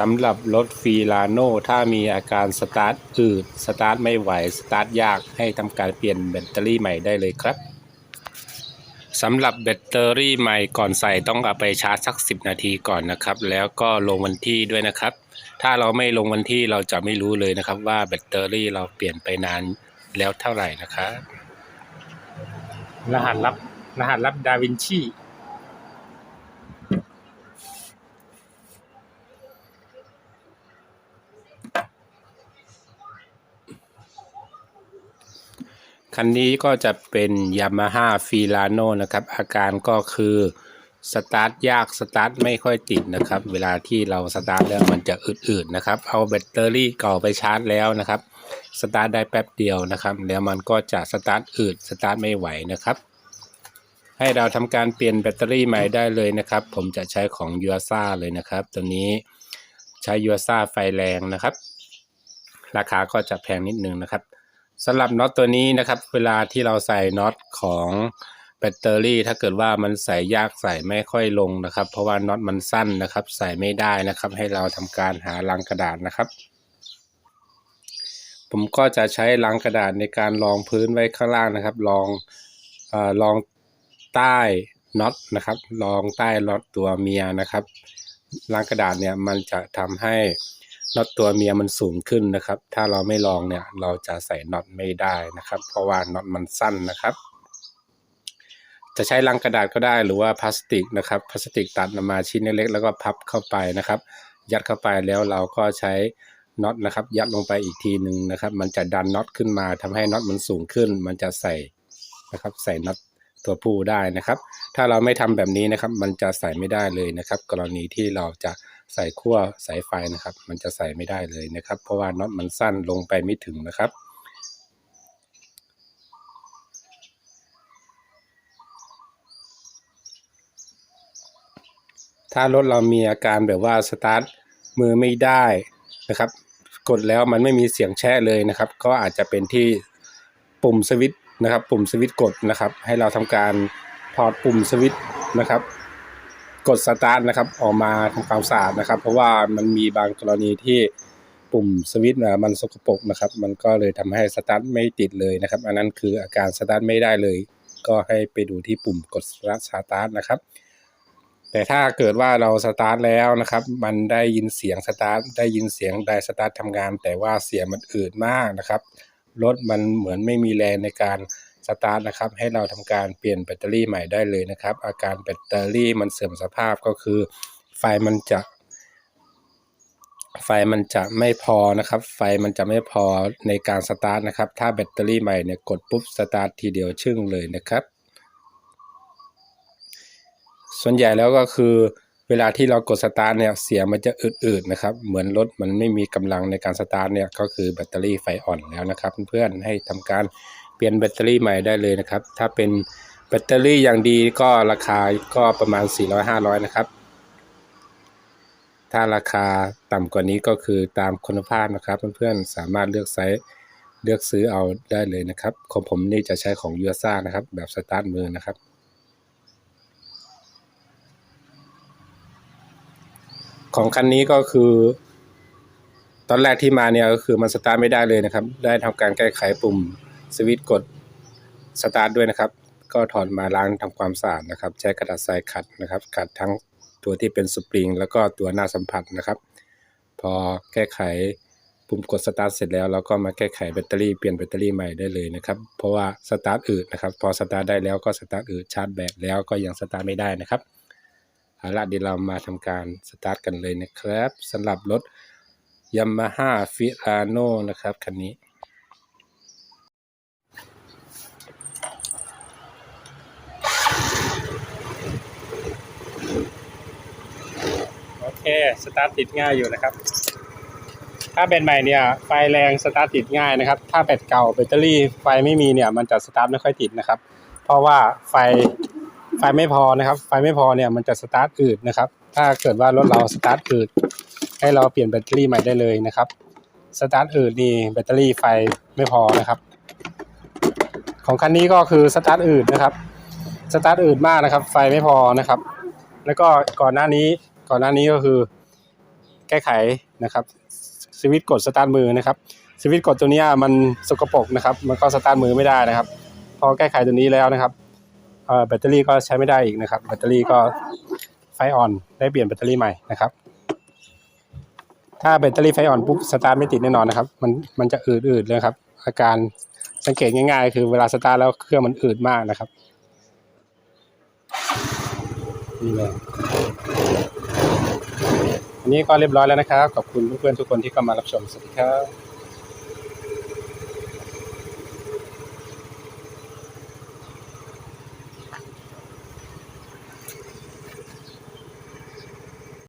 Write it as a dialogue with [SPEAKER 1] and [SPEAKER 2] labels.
[SPEAKER 1] สำหรับรถฟีลาโน่ถ้ามีอาการสตาร์ทอืดสตาร์ทไม่ไหว สตาร์ทยากให้ทำการเปลี่ยนแบตเตอรี่ใหม่ได้เลยครับสำหรับแบตเตอรี่ใหม่ก่อนใส่ต้องเอาไปชาร์จสัก 10 นาทีก่อนนะครับ แล้วก็ลงวันที่ด้วยนะครับ ถ้าเราไม่ลงวันที่เราจะไม่รู้เลยนะครับ ว่าแบตเตอรี่เราเปลี่ยนไปนานแล้วเท่าไหร่นะครับรหัสลับรหัสลับดาวินชี คันนี้ก็จะเป็น Yamaha f i l a n o นะครับ อาการก็คือสตาร์ทยากสตาร์ทไม่ค่อยติดนะครับ เวลาที่เราสตาร์ทแล้วมันจะอืดๆนะครับ เอาแบตเตอรี่เก่าไปชาร์จแล้วนะครับสตาร์ทได้แป๊บเดียวนะครับ แล้วมันก็จะสตาร์ทอืดสตาร์ทไม่ไหวนะครับ ให้เราทำการเปลี่ยนแบตเตอรี่ใหม่ได้เลยนะครับ ผมจะใช้ของ u s a เลยนะครับ ตัวนี้ใช้ u s a ไฟแรงนะครับ ราคาก็จะแพงนิดนึงนะครับ สำหรับน็อตตัวนี้นะครับ เวลาที่เราใส่น็อตของแบตเตอรี่ ถ้าเกิดว่ามันใส่ยากใส่ไม่ค่อยลงนะครับ เพราะว่าน็อตมันสั้นนะครับ ใส่ไม่ได้นะครับ ให้เราทำการหาลังกระดาษนะครับ ผมก็จะใช้ลังกระดาษในการรองพื้นไว้ข้างล่างนะครับลองเอ่อลองใต้น็อตนะครับลองใต้น็อตตัวเมียนะครับลังกระดาษเนี่ยมันจะทำให้ น็อตตัวเมียมันสูงขึ้นนะครับ ถ้าเราไม่ลองเนี่ยเราจะใส่น็อตไม่ได้นะครับ เพราะว่าน็อตมันสั้นนะครับ จะใช้ลังกระดาษก็ได้หรือว่าพลาสติกนะครับพลาสติกตัดออกมาชิ้นเล็กๆแล้วก็พับเข้าไปนะครับ ยัดเข้าไปแล้วเราก็ใช้น็อตนะครับ ยัดลงไปอีกทีหนึ่งนะครับ มันจะดันน็อตขึ้นมาทำให้น็อตมันสูงขึ้น มันจะใส่นะครับ ใส่น็อตตัวผู้ได้นะครับ ถ้าเราไม่ทำแบบนี้นะครับ มันจะใส่ไม่ได้เลยนะครับ กรณีที่เราจะ ใส่ขั้วสายไฟนะครับ มันจะใส่ไม่ได้เลยนะครับ เพราะว่าน็อตมันสั้นลงไปไม่ถึงนะครับถ้ารถเรามีอาการแบบว่าสตาร์ทมือไม่ได้นะครับ กดแล้วมันไม่มีเสียงแช่เลยนะครับ ก็อาจจะเป็นที่ปุ่มสวิตช์นะครับ ปุ่มสวิตช์กดนะครับ ให้เราทำการถอดปุ่มสวิตช์นะครับ กดสตาร์ทนะครับ ออกมาทำความสะอาดนะครับ เพราะว่ามันมีบางกรณีที่ปุ่มสวิตช์มันสกปรกนะครับ มันก็เลยทำให้สตาร์ทไม่ติดเลยนะครับ อันนั้นคืออาการสตาร์ทไม่ได้เลย ก็ให้ไปดูที่ปุ่มกดสตาร์ทนะครับ แต่ถ้าเกิดว่าเราสตาร์ทแล้วนะครับ มันได้ยินเสียงสตาร์ทได้ยินเสียงไดสตาร์ททำงาน แต่ว่าเสียงมันอืดมากนะครับรถมันเหมือนไม่มีแรงในการ สตาร์ทนะครับให้เราทำการเปลี่ยนแบตเตอรี่ใหม่ได้เลยนะครับ อาการแบตเตอรี่มันเสื่อมสภาพก็คือ ไฟมันจะ ไฟมันจะไม่พอนะครับ ไฟมันจะไม่พอในการสตาร์ทนะครับ ถ้าแบตเตอรี่ใหม่เนี่ยกดปุ๊บสตาร์ททีเดียวชึ่งเลยนะครับ ส่วนใหญ่แล้วก็คือเวลาที่เรากดสตาร์ทเนี่ยเสียงมันจะอืดๆนะครับ เหมือนรถมันไม่มีกำลังในการสตาร์ทเนี่ยก็คือแบตเตอรี่ไฟอ่อนแล้วนะครับ เพื่อนๆให้ทำการ ปลี่ยนแบตเตอรี่ใหม่ได้เลยนะครับ ถ้าเป็นแบตเตอรี่อย่างดีก็ราคาก็ประมาณ 400-500 นะครับ ถ้าราคาต่ำกว่านี้ก็คือตามคุณภาพนะครับ เพื่อนๆ สามารถเลือกไซส์เลือกซื้อเอาได้เลยนะครับ ของผมนี่จะใช้ของยูซ่านะครับ แบบสตาร์ทมือนะครับ ของคันนี้ก็คือ ตอนแรกที่มาเนี่ยก็คือมันสตาร์ทไม่ได้เลยนะครับ ได้ทำการแก้ไขปุ่ม สวิตช์กดสตาร์ทด้วยนะครับ ก็ถอดมาล้างทำความสะอาดนะครับ ใช้กระดาษทรายขัดนะครับขัดทั้งตัวที่เป็นสปริง แล้วก็ตัวหน้าสัมผัสนะครับ พอแก้ไขปุ่มกดสตาร์ทเสร็จแล้วเราก็มาแก้ไขแบตเตอรี่เปลี่ยนแบตเตอรี่ใหม่ได้เลยนะครับ เพราะว่าสตาร์ทอืดนะครับ พอสตาร์ทได้แล้วก็สตาร์ทอืดชาร์จแบตแล้วก็ยังสตาร์ทไม่ได้นะครับเอาละเดี๋ยวเรามาทำการสตาร์ทกันเลยนะครับสำหรับรถ Yamaha f i l a n o นะครับคันนี้ เค สตาร์ทติดง่ายอยู่นะครับ ถ้าแบตใหม่เนี่ย ไฟแรงสตาร์ทติดง่ายนะครับ ถ้าแบตเก่าแบตเตอรี่ไฟไม่มีเนี่ย มันจะสตาร์ทไม่ค่อยติดนะครับ เพราะว่าไฟไฟไม่พอนะครับ ไฟไม่พอเนี่ย มันจะสตาร์ทอืดนะครับ ถ้าเกิดว่ารถเราสตาร์ทอืด ให้เราเปลี่ยนแบตเตอรี่ใหม่ได้เลยนะครับ สตาร์ทอืดนี่แบตเตอรี่ไฟไม่พอนะครับ ของคันนี้ก็คือสตาร์ทอืดนะครับ สตาร์ทอืดมากนะครับ ไฟไม่พอนะครับ แล้วก็ก่อนหน้านี้ ก่อนหน้านี้ก็คือแก้ไขนะครับสวิตช์กดสตาร์ทมือนะครับสวิตช์กดตัวนี้มันสกปรกนะครับ มันก็สตาร์ทมือไม่ได้นะครับ พอแก้ไขตัวนี้แล้วนะครับแบตเตอรี่ก็ใช้ไม่ได้อีกนะครับ แบตเตอรี่ก็ไฟอ่อนได้เปลี่ยนแบตเตอรี่ใหม่นะครับ ถ้าแบตเตอรี่ไฟอ่อนปุ๊บสตาร์ทไม่ติดแน่นอนนะครับ มันมันจะอืดๆเลยครับ อาการสังเกตง่ายๆ คือเวลาสตาร์ทแล้วเครื่องมันอืดมากนะครับนี่เลย อันนี้ก็เรียบร้อยแล้วนะครับ ขอบคุณเพื่อนๆทุกคนที่เข้ามารับชม สวัสดีครับ